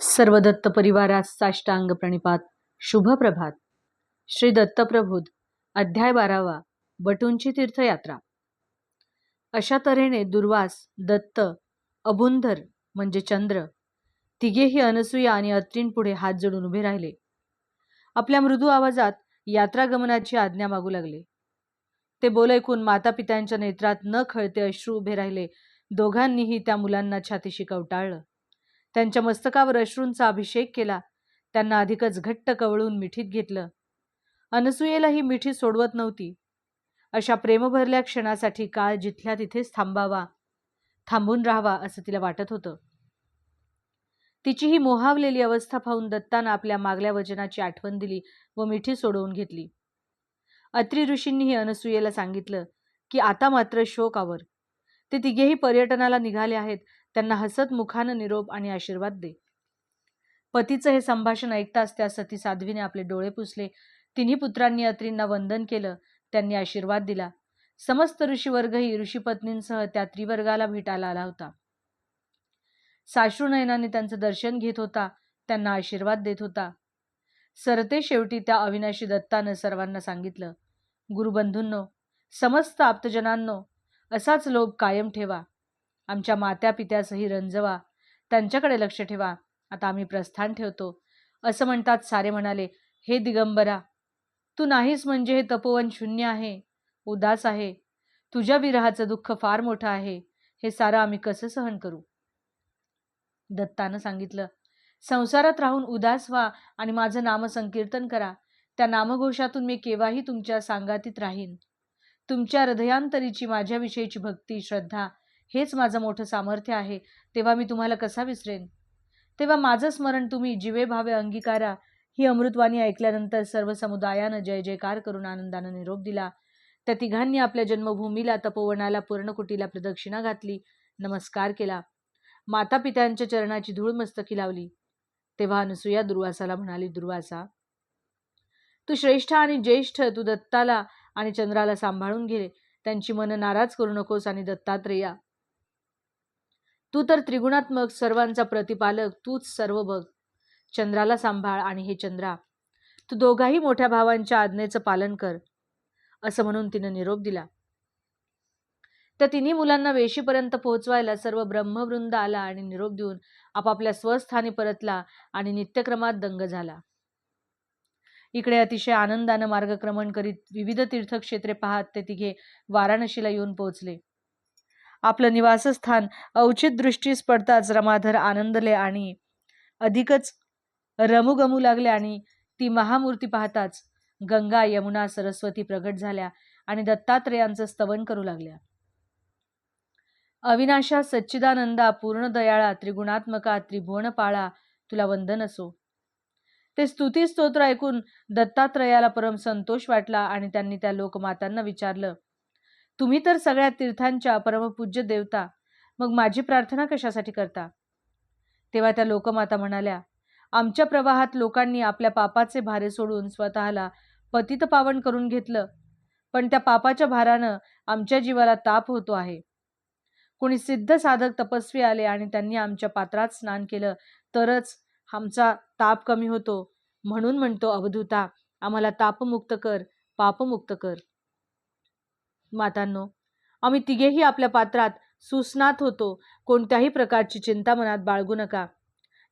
सर्व दत्त परिवारास साष्टांग प्रणिपात. शुभ प्रभात. श्री दत्तप्रभूत अध्याय बारावा. बटूंची तीर्थयात्रा. अशा तऱ्हेने दुर्वास दत्त अबुंधर म्हणजे चंद्र तिघेही अनसूया आणि अत्रींपुढे हात जोडून उभे राहिले. आपल्या मृदू आवाजात यात्रागमनाची आज्ञा मागू लागले. ते बोल ऐकून माता पित्यांच्या नेत्रात न खळते अश्रू उभे राहिले. दोघांनीही त्या मुलांना छातीशी कवटाळलं. त्यांच्या मस्तकावर अश्रूंचा अभिषेक केला. त्यांना अधिकच घट्ट कवळून मिठीत घेतलं. अनसुयेला ही मिठी सोडवत नव्हती. अशा प्रेमभरल्या क्षणासाठी काळ जिथल्या तिथेच थांबावा थांबून राहावा असं तिला वाटत होतं. तिची ही मोहावलेली अवस्था पाहून दत्तानं आपल्या मागल्या वचनाची आठवण दिली व मिठी सोडवून घेतली. अत्री ऋषींनीही अनसुयेला सांगितलं की आता मात्र शोक आवर. ते तिघेही पर्यटनाला निघाले आहेत. त्यांना हसत मुखानं निरोप आणि आशीर्वाद दे. पतीचं हे संभाषण ऐकताच त्या सती साध्वीने आपले डोळे पुसले. तिन्ही पुत्रांनी अत्रींना वंदन केलं. त्यांनी आशीर्वाद दिला. समस्त ऋषीवर्गही ऋषीपत्नींसह त्या त्रिवर्गाला भेटायला आला होता. साश्रुनयनाने त्यांचं दर्शन घेत होता. त्यांना आशीर्वाद देत होता. सरते शेवटी त्या अविनाशी दत्तानं सर्वांना सांगितलं गुरुबंधूंनो समस्त आप्तजनांनो असाच लोभ कायम ठेवा. आमच्या मात्या पित्यासही रंजवा. त्यांच्याकडे लक्ष ठेवा. आता आम्ही प्रस्थान ठेवतो. असं म्हणतात सारे म्हणाले हे दिगंबरा तू नाहीस म्हणजे हे तपोवन शून्य आहे. उदास आहे. तुझ्या विरहाचं दुःख फार मोठं आहे. हे सारं आम्ही कसं सहन करू? दत्तानं सांगितलं संसारात राहून उदास व्हा आणि माझं नामसंकीर्तन करा. त्या नामघोषातून मी केव्हाही तुमच्या सांगातीत राहीन. तुमच्या हृदयांतरीची माझ्याविषयीची भक्ती श्रद्धा हेच माझं मोठं सामर्थ्य आहे तेव्हा मी तुम्हाला कसा विसरेन? तेव्हा माझं स्मरण तुम्ही जीवे भावे अंगीकारा ही अमृतवाणी ऐकल्यानंतर सर्व समुदायानं जय जयकार करून आनंदानं निरोप दिला. त्या तिघांनी आपल्या जन्मभूमीला तपोवनाला पूर्णकुटीला प्रदक्षिणा घातली नमस्कार केला. माता पित्यांच्या चरणाची धूळ मस्तकी लावली. तेव्हा अनुसूया दुर्वासाला म्हणाली दुर्वासा तू श्रेष्ठ आणि ज्येष्ठ तू दत्ताला आणि चंद्राला सांभाळून घे. त्यांची मन नाराज करू नकोस आणि दत्तात्रेया तू तर त्रिगुणात्मक सर्वांचा प्रतिपालक तूच सर्व बघ. चंद्राला सांभाळ आणि हे चंद्रा. तू दोघाही मोठ्या भावांच्या आज्ञेचं पालन कर असं म्हणून तिनं निरोप दिला. त्या तिन्ही मुलांना वेशीपर्यंत पोहोचवायला सर्व ब्रह्मवृंद आला आणि निरोप देऊन आपापल्या स्वस्थानी परतला आणि नित्यक्रमात दंग झाला. इकडे अतिशय आनंदानं मार्गक्रमण करीत विविध तीर्थक्षेत्रे पाहत ते तिघे वाराणसीला येऊन पोहोचले. आपलं निवासस्थान अवचित दृष्टीस पडताच रमाधर आनंदले आणि अधिकच रमूगमू लागले आणि ती महामूर्ती पाहताच गंगा यमुना सरस्वती प्रगट झाल्या आणि दत्तात्रेयांचं स्तवन करू लागल्या. अविनाशा सच्चिदानंदा पूर्ण दयाळा त्रिगुणात्मका त्रिभुवनपाळा तुला वंदन असो. ते स्तुती स्तोत्र ऐकून दत्तात्रयाला परम संतोष वाटला आणि त्यांनी त्या लोकमातांना विचारलं तुम्ही तर सगळ्या तीर्थांच्या परमपूज्य देवता. मग माझी प्रार्थना कशासाठी करता? तेव्हा त्या लोकमाता म्हणाल्या आमच्या प्रवाहात लोकांनी आपल्या पापाचे भारे सोडून स्वतःला पतित पावन करून घेतलं. पण त्या पापाच्या भारानं आमच्या जीवाला ताप होतो आहे. कोणी सिद्ध साधक तपस्वी आले आणि त्यांनी आमच्या पात्रात स्नान केलं तरच आमचा ताप कमी होतो. म्हणून म्हणतो अवधूता आम्हाला तापमुक्त कर पापमुक्त कर मातांनो. आम्ही तिघेही आपल्या पात्रात सुस्नात होतो. कोणत्याही प्रकारची चिंता मनात बाळगू नका.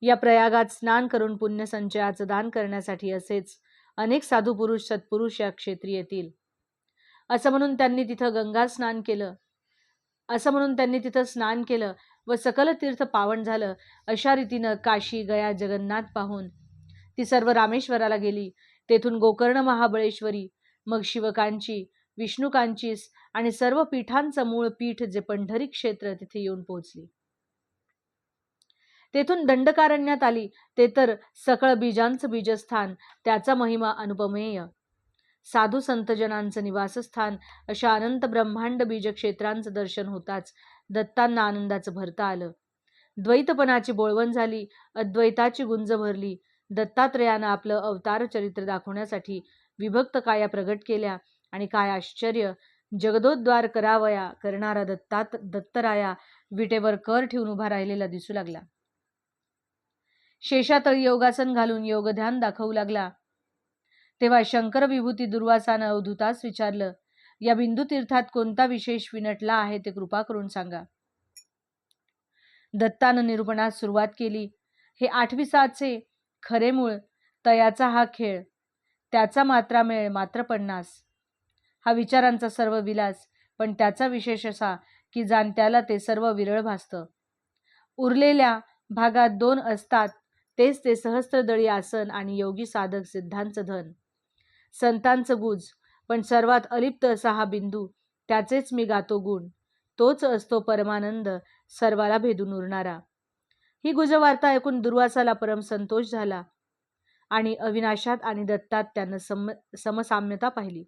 या प्रयागात स्नान करून पुण्यसंचयाचं दान करण्यासाठी असेच अनेक साधू पुरुष सत्पुरुष या क्षेत्री येतील. असं म्हणून त्यांनी तिथं गंगा स्नान केलं. असं म्हणून त्यांनी तिथं स्नान केलं व सकल तीर्थ पावन झालं अशा रीतीनं काशी गया जगन्नाथ पाहून. ती सर्व रामेश्वराला गेली. तेथून गोकर्ण महाबळेश्वरी मग शिवकांची विष्णुकांचीस आणि सर्व पीठांचं मूळ पीठ जे पंढरी क्षेत्र तिथे येऊन पोहोचली तेथून दंडकारण्यात आली. ते तर सकळ बीजांचं बीजस्थान त्याचा महिमा अनुपमेय. साधू संतजनांचं निवासस्थान अशा अनंत ब्रह्मांड बीज क्षेत्रांचं दर्शन होताच दत्तांना आनंदाचं भरता आलं. द्वैतपणाची बोळवण झाली अद्वैताची गुंज भरली. दत्तात्रयानं आपलं अवतार चरित्र दाखवण्यासाठी विभक्त काया प्रगट केल्या. आणि काय आश्चर्य! जगदोद्वार करावया करणारा दत्तात दत्तराया विटेवर कर ठेवून उभा राहिलेला दिसू लागला. शेषातळी योगासन घालून योगध्यान दाखवू लागला. तेव्हा शंकर विभूती दुर्वासानं अवधूतास विचारलं या बिंदू तीर्थात कोणता विशेष विनटला आहे ते कृपा करून सांगा. दत्तानं निरूपणास सुरुवात केली हे आठविसाचे खरे मूळ तयाचा हा खेळ त्याचा मात्रा मेळ मात्र पन्नास. हा विचारांचा सर्व विलास पण त्याचा विशेष असा की जाणत्याला ते सर्व विरळ भासतं. उरलेल्या भागात दोन असतात तेच ते सहस्त्रदळी आसन आणि योगी साधक सिद्धांचं धन. संतांचं गुज पण सर्वात अलिप्त असा हा बिंदू त्याचेच मी गातो गुण. तोच असतो परमानंद सर्वाला भेदून उरणारा. ही गुजवार्ता ऐकून दुर्वासाला परम संतोष झाला आणि अविनाशात आणि दत्तात त्यानं सम समसाम्यता पाहिली.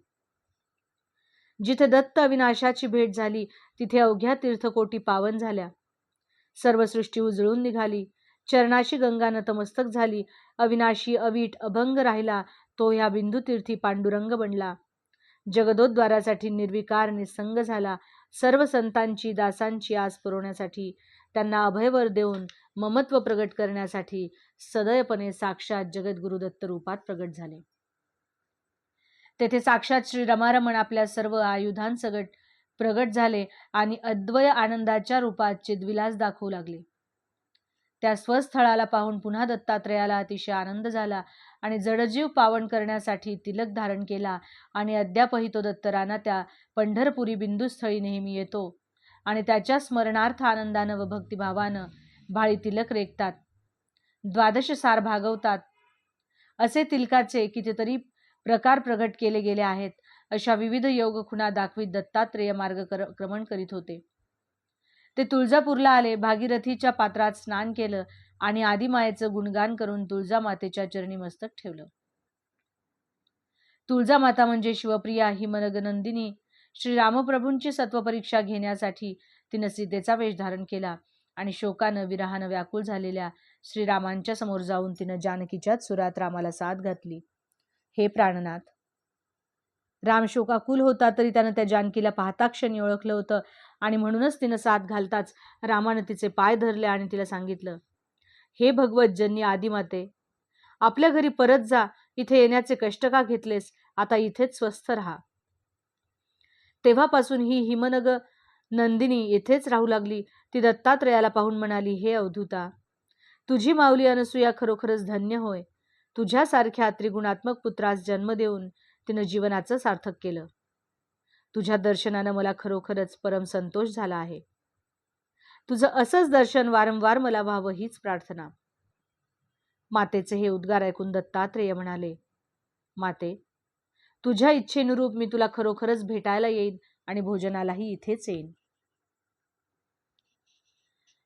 जिथे दत्त अविनाशाची भेट झाली तिथे अवघ्या तीर्थकोटी पावन झाल्या. सर्व सृष्टी उजळून निघाली. चरणाशी गंगा नतमस्तक झाली. अविनाशी अवीट अभंग राहिला तो ह्या बिंदुतीर्थी पांडुरंग बनला. जगदोद्वारासाठी निर्विकार निसंग झाला. सर्व संतांची दासांची आस पुरवण्यासाठी त्यांना अभयवर देऊन ममत्व प्रगट करण्यासाठी सदयपणे साक्षात जगद्गुरुदत्त रूपात प्रगट झाले. तेथे साक्षात श्री रमारमण आपल्या सर्व आयुधांसगट प्रगट झाले आणि अद्वय आनंदाच्या रूपात चिद्विलास दाखवू लागले. त्या स्वस्थळाला पाहून पुन्हा दत्तात्रयाला अतिशय आनंद झाला आणि जडजीव पावन करण्यासाठी तिलक धारण केला आणि अद्यापही तो दत्तराना त्या पंढरपुरी बिंदुस्थळी नेहमी येतो आणि त्याच्या स्मरणार्थ आनंदानं व भक्तिभावानं भाळी तिलक रेखतात. द्वादश सार भागवतात. असे तिलकाचे कितीतरी प्रकार प्रगट केले गेले आहेत अशा विविध योग खुणा दाखवीत दत्तात्रेय मार्ग क्रमण करीत होते. ते तुळजापूरला आले भागीरथीच्या पात्रात स्नान केलं आणि आदिमायेचं गुणगान करून तुळजा मातेच्या चरणी मस्तक ठेवलं. तुळजा माता म्हणजे शिवप्रिया ही मनगनंदिनी श्री रामप्रभूंची सत्वपरीक्षा घेण्यासाठी तिनं सीतेचा वेश धारण केला आणि शोकानं विरहानं व्याकुळ झालेल्या श्रीरामांच्या समोर जाऊन तिनं जानकीच्याच सुरात रामाला साथ घातली. हे प्राणनाथ. राम शोकाकुल होता तरी त्यानं त्या जानकीला पाहता क्षणी ओळखलं होतं आणि म्हणूनच तिनं साथ घालताच रामानं तिचे पाय धरले आणि तिला सांगितलं हे भगवत जन्नी आदिमाते आपल्या घरी परत जा इथे येण्याचे कष्ट का घेतलेस आता इथेच स्वस्थ राहा. तेव्हापासून ही हिमनग नंदिनी येथेच राहू लागली ती दत्तात्रयाला पाहून म्हणाली हे अवधूता तुझी माऊली अनसुया खरोखरच धन्य होय तुझ्यासारख्या त्रिगुणात्मक पुत्रास जन्म देऊन तिनं जीवनाचं सार्थक केलं. तुझ्या दर्शनानं मला खरोखरच परम संतोष झाला आहे. तुझं असंच दर्शन वारंवार मला व्हावं हीच प्रार्थना. मातेचे हे उद्गार ऐकून दत्तात्रेय म्हणाले माते तुझ्या इच्छेनुरूप मी तुला खरोखरच भेटायला येईन आणि भोजनालाही इथेच येईन.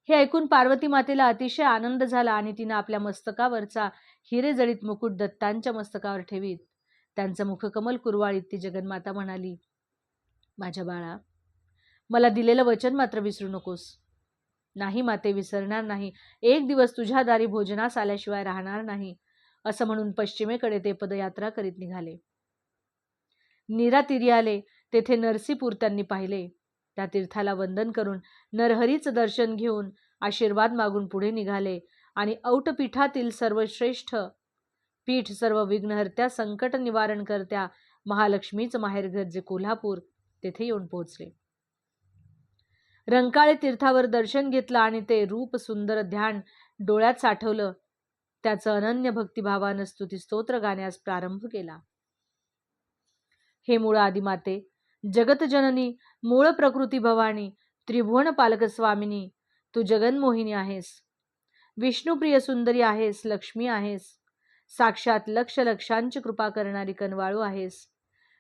हे ऐकून पार्वती मातेला अतिशय आनंद झाला आणि तिनं आपल्या मस्तकावरचा हिरेजळीत मुकुट दत्तांच्या मस्तकावर ठेवीत. त्यांचं मुखकमल कुरवाळीत ती जगन्माता म्हणाली माझ्या बाळा मला दिलेलं वचन मात्र विसरू नकोस. नाही माते विसरणार नाही. एक दिवस तुझ्या दारी भोजनास आल्याशिवाय राहणार नाही. असं म्हणून पश्चिमेकडे ते पदयात्रा करीत निघाले. नीरा तिरी आले तेथे नरसीपूर त्यांनी पाहिले. त्या तीर्थाला वंदन करून नरहरीच दर्शन घेऊन आशीर्वाद मागून पुढे निघाले आणि औटपीठातील सर्वश्रेष्ठ पीठ सर्व विघ्नहर्त्या संकट निवारण करत्या महालक्ष्मीच माहेरघर जे कोल्हापूर तेथे येऊन पोहोचले. रंकाळे तीर्थावर दर्शन घेतलं आणि ते रूप सुंदर ध्यान डोळ्यात साठवलं. त्याचं अनन्य भक्तिभावानं स्तुती स्तोत्र गाण्यास प्रारंभ केला. हे मूळ आदिमाते जगतजननी मूळ प्रकृती भवानी त्रिभुवन पालक स्वामिनी तू जगन्मोहिनी आहेस. विष्णुप्रिय सुंदरी आहेस लक्ष्मी आहेस. साक्षात लक्ष लक्षांची कृपा करणारी कनवाळू आहेस.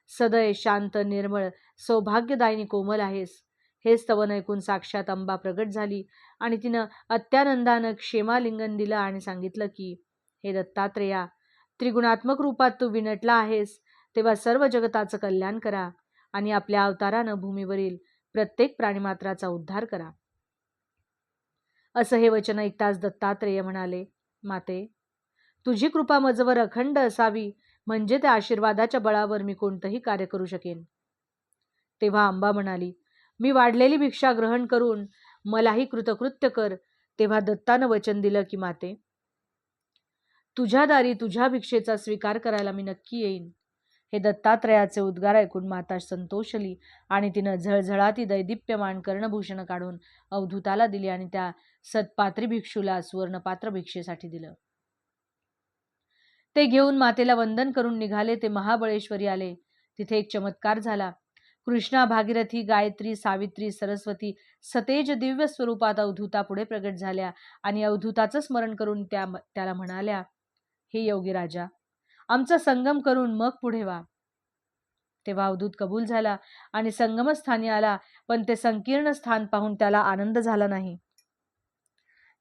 सदय शांत निर्मळ सौभाग्यदायिनी कोमल आहेस. हे स्तवन ऐकून साक्षात अंबा प्रगट झाली आणि तिनं अत्यानंदानं क्षेमालिंगन दिलं आणि सांगितलं की हे दत्तात्रेया त्रिगुणात्मक रूपात तू विनटला आहेस तेव्हा सर्व जगताचं कल्याण करा. आणि आपल्या अवतारानं भूमीवरील प्रत्येक प्राणीमात्राचा उद्धार करा. असं हे वचन ऐकताच दत्तात्रेय म्हणाले माते तुझी कृपा मजवर अखंड असावी म्हणजे त्या आशीर्वादाच्या बळावर मी कोणतंही कार्य करू शकेन. तेव्हा अंबा म्हणाली मी वाढलेली भिक्षा ग्रहण करून मलाही कृतकृत्य कर. तेव्हा दत्तानं वचन दिलं की माते तुझ्या दारी तुझ्या भिक्षेचा स्वीकार करायला मी नक्की येईन. हे दत्तात्रयाचे उद्गार ऐकून माता संतोषली आणि तिनं झळझळाती दैदिप्यमान कर्णभूषण काढून अवधूताला दिली आणि त्या सत्पात्री भिक्षूला सुवर्णपात्र भिक्षेसाठी दिलं. ते घेऊन मातेला वंदन करून निघाले. ते महाबळेश्वरी आले. तिथे एक चमत्कार झाला. कृष्णा भागीरथी गायत्री सावित्री सरस्वती सतेज दिव्य स्वरूपात अवधूता पुढे प्रगट झाल्या आणि अवधूताचं स्मरण करून त्या त्याला म्हणाल्या हे योगी राजा आमचा संगम करून मग पुढे वा. तेव्हा अवधूत कबूल झाला आणि संगमस्थानी आला पण ते संकीर्ण स्थान पाहून त्याला आनंद झाला नाही.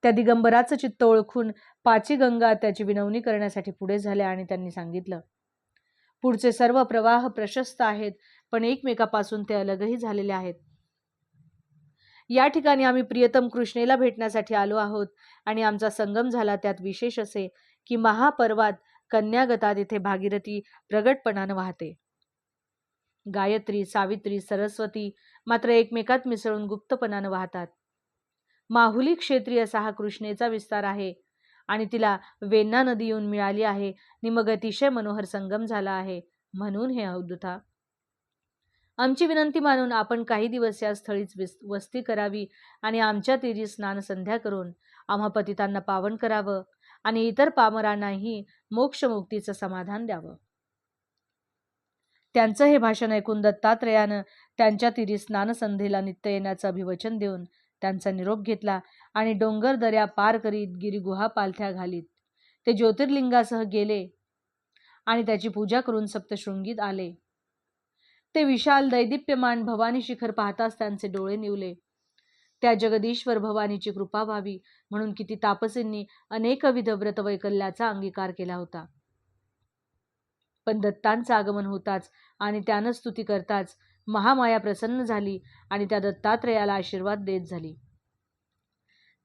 त्या दिगंबराचं चित्त ओळखून पाची गंगा त्याची विनवणी करण्यासाठी पुढे झाल्या आणि त्यांनी सांगितलं पुढचे सर्व प्रवाह प्रशस्त आहेत पण एकमेकापासून ते अलगही झालेले आहेत. या ठिकाणी आम्ही प्रियतम कृष्णेला भेटण्यासाठी आलो आहोत आणि आमचा संगम झाला त्यात विशेष असे की महापर्वात कन्यागतात येथे भागीरथी प्रगटपणानं वाहते. गायत्री सावित्री सरस्वती मात्र एकमेकात मिसळून गुप्तपणानं वाहतात. माहुली क्षेत्री असा हा कृष्णेचा विस्तार आहे आणि तिला वेन्ना नदी येऊन मिळाली आहे. नि मग अतिशय मनोहर संगम झाला आहे म्हणून हे अवधुता. आमची विनंती मानून आपण काही दिवस या स्थळीच वस्ती करावी आणि आमच्या तीरी स्नान संध्या करून आम्हा पतितांना पावन करावं. आणि इतर पामरांनाही मोक्षमुक्तीचं समाधान द्यावं. त्यांचं हे भाषण ऐकून दत्तात्रयानं त्यांच्या तिरी स्नानसंधीला नित्य येण्याचं अभिवचन देऊन त्यांचा निरोप घेतला आणि डोंगर दऱ्या पार करीत गिरिगुहा पालथ्या घालीत. ते ज्योतिर्लिंगासह गेले आणि त्याची पूजा करून सप्तशृंगीत आले. ते विशाल दैदिप्यमान भवानी शिखर पाहताच त्यांचे डोळे निवले. त्या जगदीश्वर भवानीची कृपा व्हावी म्हणून किती तापसींनी अनेकविध व्रतवैकल्याचा अंगीकार केला होता. पण दत्तांचं आगमन होताच आणि त्यानं स्तुती करताच महामाया प्रसन्न झाली आणि त्या दत्तात्रयाला आशीर्वाद देत झाली.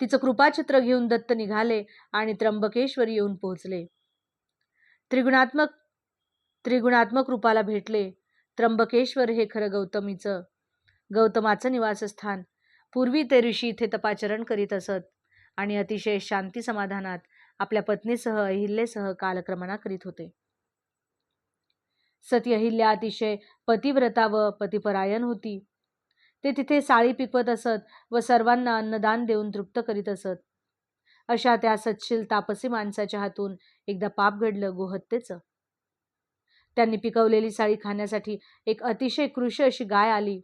तिचं कृपाचित्र घेऊन दत्त निघाले आणि त्र्यंबकेश्वर येऊन पोहोचले. त्रिगुणात्मक त्रिगुणात्मक रूपाला भेटले. त्र्यंबकेश्वर हे खरं गौतमीचं गौतमाचं निवासस्थान पूर्वी ते ऋषी इथे तपाचरण करीत असत आणि अतिशय शांती समाधानात आपल्या पत्नीसह अहिल्येसह कालक्रमणा करीत होते. सती अहिल्या अतिशय पतिव्रता व पतिपरायण होती. ते तिथे साळी पिकवत असत व सर्वांना अन्नदान देऊन तृप्त करीत असत. अशा त्या सत्शील तापसी माणसाच्या हातून एकदा पाप घडलं गोहत्येचं. त्यांनी पिकवलेली साळी खाण्यासाठी एक अतिशय कृश अशी गाय आली.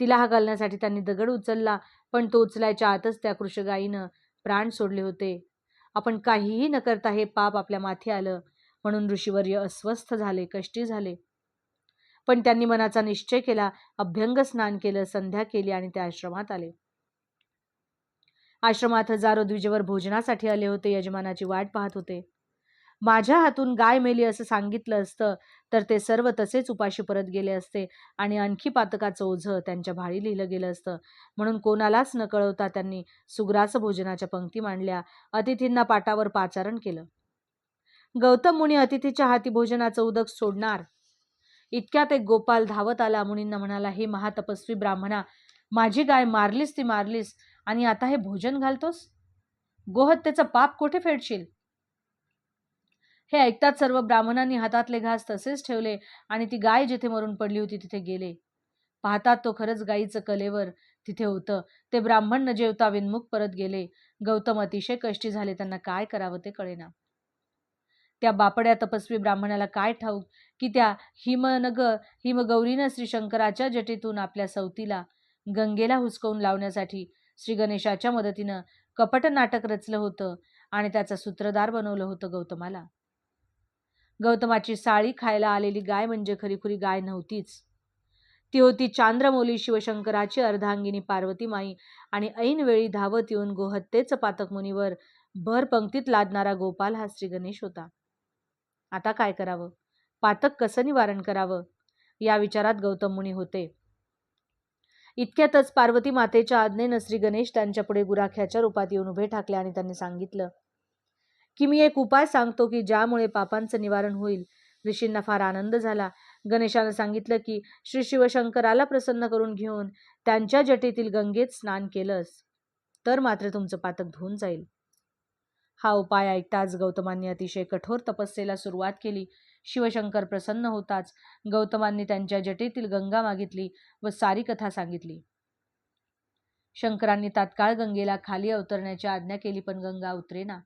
तिला हा घालण्यासाठी त्यांनी दगड उचलला पण तो उचलायच्या आतच त्या कृषगाईनं प्राण सोडले होते. आपण काहीही न करता हे पाप आपल्या माथी आलं म्हणून ऋषीवर्य अस्वस्थ झाले कष्टी झाले. पण त्यांनी मनाचा निश्चय केला अभ्यंग स्नान केलं संध्या केली आणि त्या आश्रमात आले. आश्रमात हजारो द्विजेवर भोजनासाठी आले होते यजमानाची वाट पाहत होते. माझ्या हातून गाय मेली असं सांगितलं असतं तर ते सर्व तसेच उपाशी परत गेले असते आणि आणखी पातकाचं ओझं त्यांच्या भाळी लिहिलं गेलं असतं. म्हणून कोणालाच न कळवता त्यांनी सुग्रास भोजनाच्या पंक्ती मांडल्या अतिथींना पाटावर पाचारण केलं. गौतम मुनी अतिथीच्या हाती भोजनाचं उदक सोडणार? इतक्यात एक गोपाल धावत आला मुनींना म्हणाला हे महातपस्वी ब्राह्मणा माझी गाय मारलीस ती मारलीस आणि आता हे भोजन घालतोस? गोहत्येचं पाप कुठे फेडशील? हे ऐकतात सर्व ब्राह्मणांनी हातातले घास तसेच ठेवले आणि ती गाय जिथे मरून पडली होती तिथे गेले. पाहतात तो खरंच गायीचं कलेवर तिथे होतं. ते ब्राह्मण न जेवता विनमुख परत गेले. गौतम अतिशय कष्टी झाले. त्यांना काय करावं ते कळेना. त्या बापड्या तपस्वी ब्राह्मणाला काय ठाऊक? की त्या हिमनग हिमगौरीनं श्री शंकराच्या जटेतून आपल्या सवतीला गंगेला हुसकवून लावण्यासाठी श्री गणेशाच्या मदतीनं कपट नाटक रचलं होतं आणि त्याचा सूत्रधार बनवलं होतं गौतमाला. गौतमाची साळी खायला आलेली गाय म्हणजे खरीखुरी गाय नव्हतीच. ती होती चांद्रमौली शिवशंकराची अर्धांगिनी पार्वती माई आणि ऐनवेळी धावत येऊन गोहत्येचं पातक मुनीवर भर पंक्तीत लादणारा गोपाल हा श्री गणेश होता. आता काय करावं? पातक कसं निवारण करावं? या विचारात गौतम मुनी होते. इतक्यातच पार्वती मातेच्या आज्ञेनं श्री गणेश त्यांच्यापुढे गुराख्याच्या रूपात येऊन उभे ठाकले आणि त्यांनी सांगितलं की मी एक उपाय सांगतो की ज्यामुळे पापांचं निवारण होईल. ऋषींना फार आनंद झाला. गणेशानं सांगितलं की श्री शिवशंकराला प्रसन्न करून घेऊन त्यांच्या जटेतील गंगेत स्नान केलंस तर मात्र तुमचं पातक धुवून जाईल. हा उपाय ऐकताच गौतमांनी अतिशय कठोर तपस्येला सुरुवात केली. शिवशंकर प्रसन्न होताच गौतमांनी त्यांच्या जटेतील गंगा मागितली व सारी कथा सांगितली. शंकरांनी तात्काळ गंगेला खाली अवतरण्याची आज्ञा केली पण गंगा उतरेना.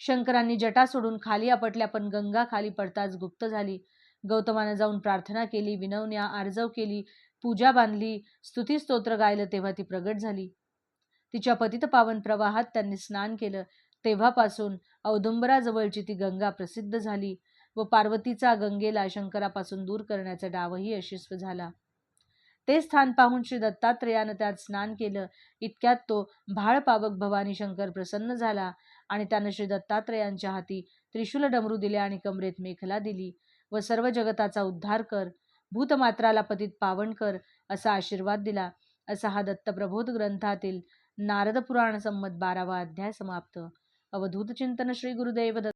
शंकरांनी जटा सोडून खाली आपटल्या पण गंगा खाली पडताच गुप्त झाली. गौतमानं जाऊन प्रार्थना केली विनवण्या आर्जव केली पूजा बांधली स्तुती स्तोत्र गायलं तेव्हा ती प्रगट झाली. तिच्या पतित पावन प्रवाहात त्यांनी स्नान केलं. तेव्हापासून औदुंबराजवळची ती गंगा प्रसिद्ध झाली व पार्वतीचा गंगेला शंकरापासून दूर करण्याचा डावही यशस्वी झाला. ते स्थान पाहून श्री दत्तात्रेयानं त्यात स्नान केलं. इतक्यात तो भाळ पावक भवानी शंकर प्रसन्न झाला आणि त्यानं श्री दत्तात्रेयांच्या हाती त्रिशूल डमरू दिले आणि कमरेत मेखला दिली व सर्व जगताचा उद्धार कर भूतमात्राला पतित पावन कर असा आशीर्वाद दिला. असा हा दत्तप्रबोध ग्रंथातील नारद पुराण संमत बारावा अध्याय समाप्त. अवधूत चिंतन श्री गुरुदेव दत्त